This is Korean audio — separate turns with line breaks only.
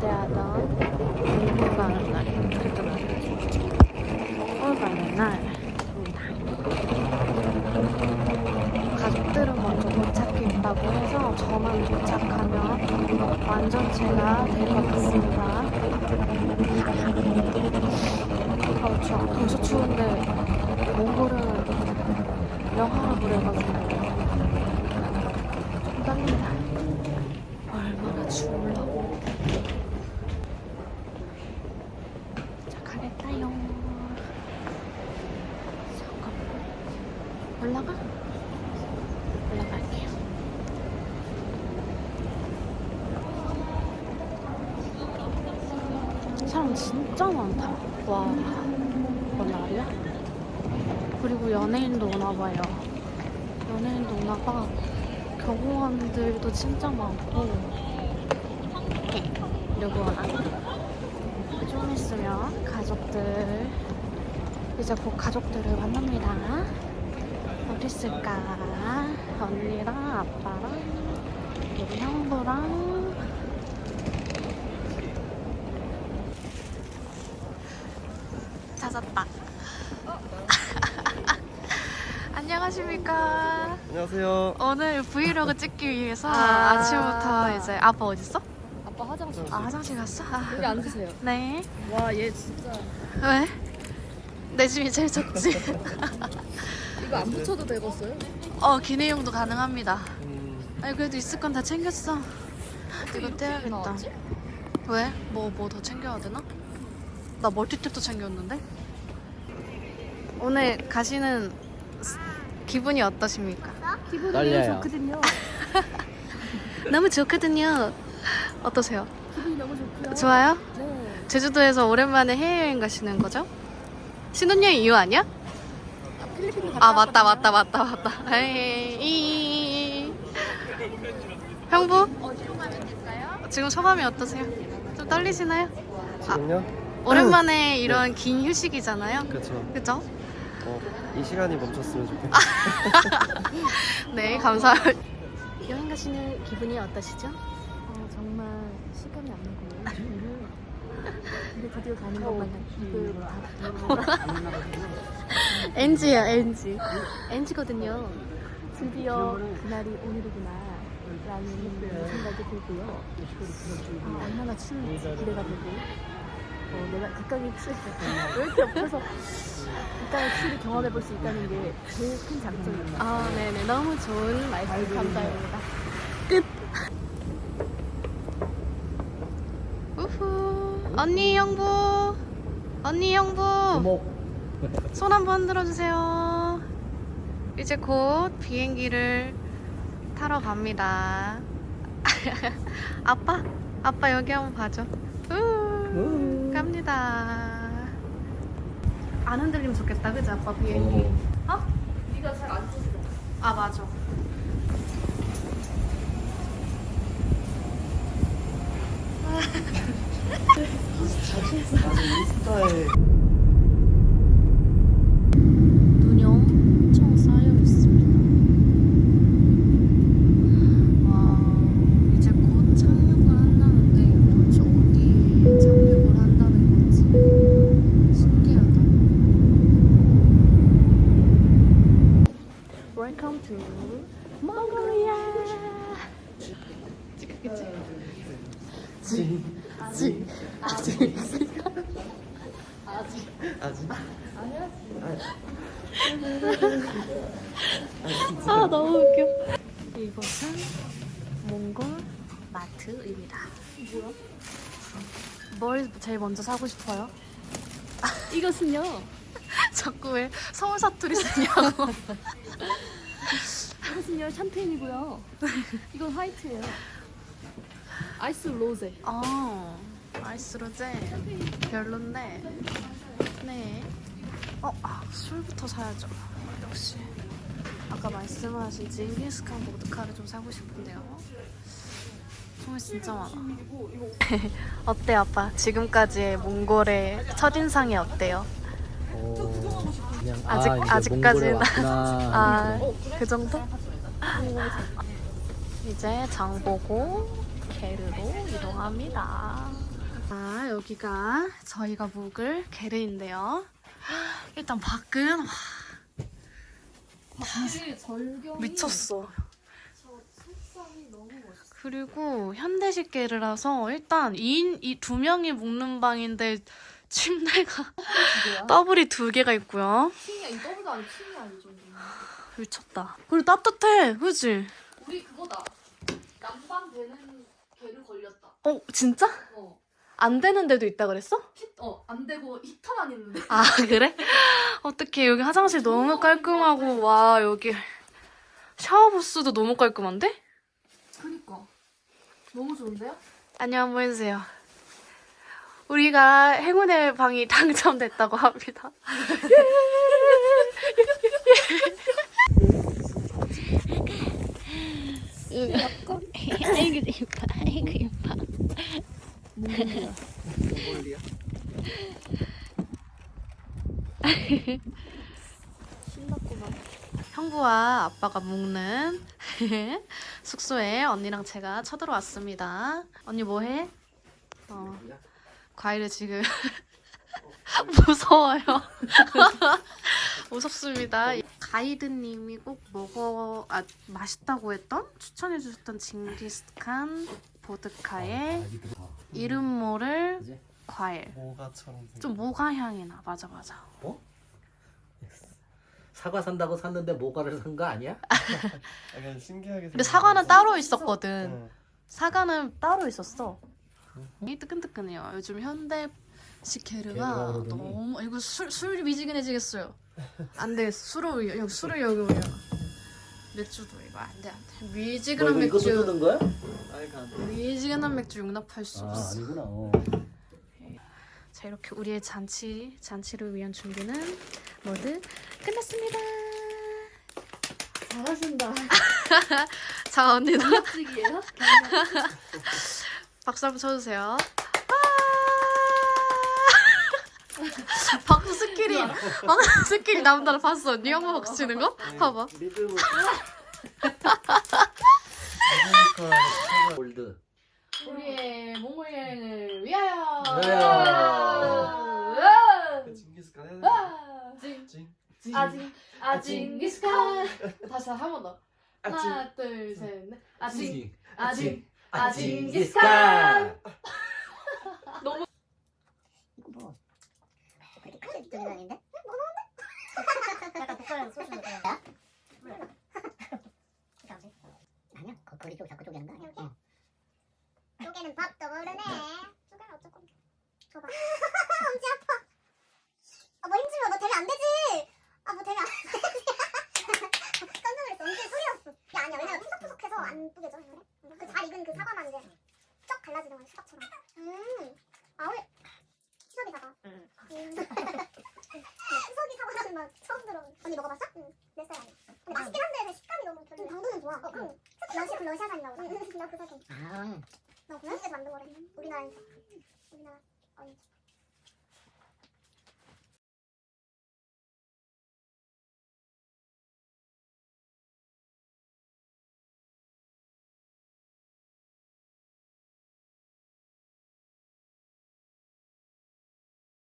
기대하던 공부가 하는 날이 그렇게 말했지. 서울 가는 날입니다. 가족들은 먼저 도착했다고 해서 저만 도착하면 완전체가 될 것 같습니다. 어, 추워. 벌써 추운데 몽골은 영화로 그래가지고 좀 떨린다. 얼마나 추울라고. 가겠다요. 잠깐만. 올라가? 올라갈게요. 사람 진짜 많다. 와, 뭔 날이야? 그리고 연예인도 오나봐요. 연예인도 오나봐. 경호원들도 진짜 많고. 누구 오나? 좀 있으면 가족들, 이제 곧 가족들을 만납니다. 어디 있을까? 언니랑 아빠랑 우리 형부랑 찾았다. 안녕하십니까.
안녕하세요.
오늘 브이로그 찍기 위해서
아.
아~ 침부터 이제 아빠 어딨어?
화장실
아 화장실 갔어? 아,
여기 앉으세요.
네.
와 얘 진짜
왜? 내 짐이 제일 적지.
이거 안 붙여도 되겠어요?
어 기내용도 가능합니다.
음,
아니 그래도 있을 건 다 챙겼어. 이거 떼야겠다.
나왔지?
왜? 뭐 뭐 더 챙겨야 되나? 나 멀티탭도 챙겼는데. 오늘 가시는 스- 기분이 어떠십니까?
기분이
떨려요.
좋거든요.
너무 좋거든요. 어떠세요?
기분이 너무 좋고요.
좋아요?
네.
제주도에서 오랜만에 해외여행 가시는 거죠? 신혼여행 이후 아니야?
아, 필리핀도 갔다
아 맞다 맞다 맞다 맞다. 에이. 형부
어디로 가면 될까요?
지금 소감이 어떠세요? 좀 떨리시나요?
지금요?
오랜만에 이런 긴 휴식이잖아요.
그렇죠.
그죠?
어, 이 시간이 멈췄으면 좋겠네요.
네 감사합니다. 여행 가시는 기분이 어떠시죠?
어, 실감이 안 나고요. 근데 드디어 가는 것만 입을 다
NG야 NG. NG거든요.
드디어 그날이 오늘이구나 라는 생각이 들고요. 아, 얼마나 추운지 기대가 되고 어, 내가 가까이 추, 왜 이렇게 옆에서 가까이 추를 경험해 볼 수 있다는 게 제일 큰 장점입니다.
아 네네 너무 좋은 말씀 감사합니다. 끝. 우후 언니 형부 언니 형부 손 한번 들어주세요. 이제 곧 비행기를 타러 갑니다. 아빠 아빠 여기 한번 봐줘. 우 갑니다. 안 흔들리면 좋겠다, 그지 아빠 비행기. 어?
네가 잘안 쳐주잖아.
아 맞아. 눈이 엄청 쌓여 있습니다. 와 이제 곧 착륙을 한다는데 도대체 어디 착륙을 한다는 건지 신기하다. Welcome to Mongolia. 그치? 지, 지, 아직.
아직
아 너무 웃겨. 이곳은 몽골 마트입니다.
뭐야?
뭘 제일 먼저 사고 싶어요?
이것은요.
자꾸 왜 서울 사투리 쓰냐고.
이것은요 샴페인이고요. 이건 화이트예요. 아이스 로제.
어, 아이스 로제 별론데. 네. 어, 아, 술부터 사야죠. 역시. 아까 말씀하신 징기스칸 보드카를 좀 사고 싶은데요. 정말 진짜 많아. 어때 아빠? 지금까지의 몽골의 첫인상이 어때요?
어, 그냥
아직-
아, 이제
아직까지는-
몽골에 왔구나.
아, 그 정도? 이제 장 보고 게르로 이동합니다. 아, 여기가 저희가 묵을 게르인데요. 일단 밖은 와,
절경
미쳤어. 그리고 현대식 게르라서 일단 2인 이 두 명이 묵는 방인데 침대가. 더블이 두 개가 있고요.
킹이야 이 더블도 아니고 킹이야 이 정도.
미쳤다. 그리고 따뜻해, 그지?
우리 그거다. 난방 되는 개를 걸렸다.
어 진짜?
어.
안 되는 데도 있다 그랬어?
히, 어, 안 되고 히터만 있는데.
아 그래? 어떻게 여기 화장실 너무 깔끔하고 와 여기 샤워 부스도 너무 깔끔한데?
그니까. 너무 좋은데요?
안녕 한번 해주세요. 우리가 행운의 방이 당첨됐다고 합니다. 아이고 예뻐, 아이고 예뻐.
몽골리아.
신났구만.
형부와 아빠가 묵는 숙소에 언니랑 제가 쳐들어왔습니다. 언니 뭐해? 어, 과일을 지금 무서워요. 무섭습니다. 가이드님이 꼭 먹어 아 맛있다고 했던 추천해 주셨던 징기스칸 보드카의 이름 모를
그지?
과일.
모가처럼 생긴.
좀 모가 향이 나. 맞아 맞아.
사과 산다고 샀는데 모과를 산 거 아니야?
약간 신기하게.
근데 사과는 따로
응.
있었거든. 사과는 따로 있었어. 이 뜨끈뜨끈해요. 요즘 현대식 게르가
게르가 그러더니.
너무 이거 술 술이 미지근해지겠어요. 안 돼. 술을 여기 술을 여기 올려. 맥주도 이거 안 돼, 안 돼.
뭐
미지근한
이거 이것도
맥주.
뜨는 거야?
빨간.
미지근한 맥주 용납할 수
아
없어.
아니구나. 어.
자 이렇게 우리의 잔치 잔치를 위한 준비는 모두 끝났습니다.
잘하신다.
자 언니도
찍이에요?
박수 한번 쳐주세요. 아! 박수 스킬이 박수 스킬이 나온다는 봤어. 언니 한번 박수 치는 거? 봐봐.
리듬을
아메리카.
골드.
우리의 몽골 여행을
위하여.
그 징기스칸 해야 돼.
징,
징.
아징 아징 기스칸. 다시 한 번 더. 하나 둘 셋 넷. 아징
징.
아징
아
아징
징기스칸.
그렇게 크게 느끼는 아닌데? 약간 독서에서 소주 먹어야 아니야 거, 거리 쪽 자꾸 쪼개는 거 아니야? 응. 쪼개는 밥도 모르네. 쪼개는 어쩔 건데 줘봐. 엄지 아파. 아 뭐 힘주면 너 되면 안 되지. 아 뭐 되면 안 되지. 깜짝 놀랐어. 엄지 소리였어. 야 아니야. 왜냐면 푸석푸석해서 안 뿌개져 그래? 그잘 익은 그 사과만 이제 쩍 갈라지는 거야 수박처럼. 음 아 우리 수석이 사과 음. 수석이 사과라는 말 처음 들어. 언니 먹어봤어? 응. 내 스타일 아니야. 근데 맛있긴 한데 그 식감이 너무 별로. 당도는 좋아. 어, 응. 러시아 그 러시아산인가 보다. 나그 사진.
아.
나 고향에서 만든 거래. 우리나라에서. 우리나라. 언니.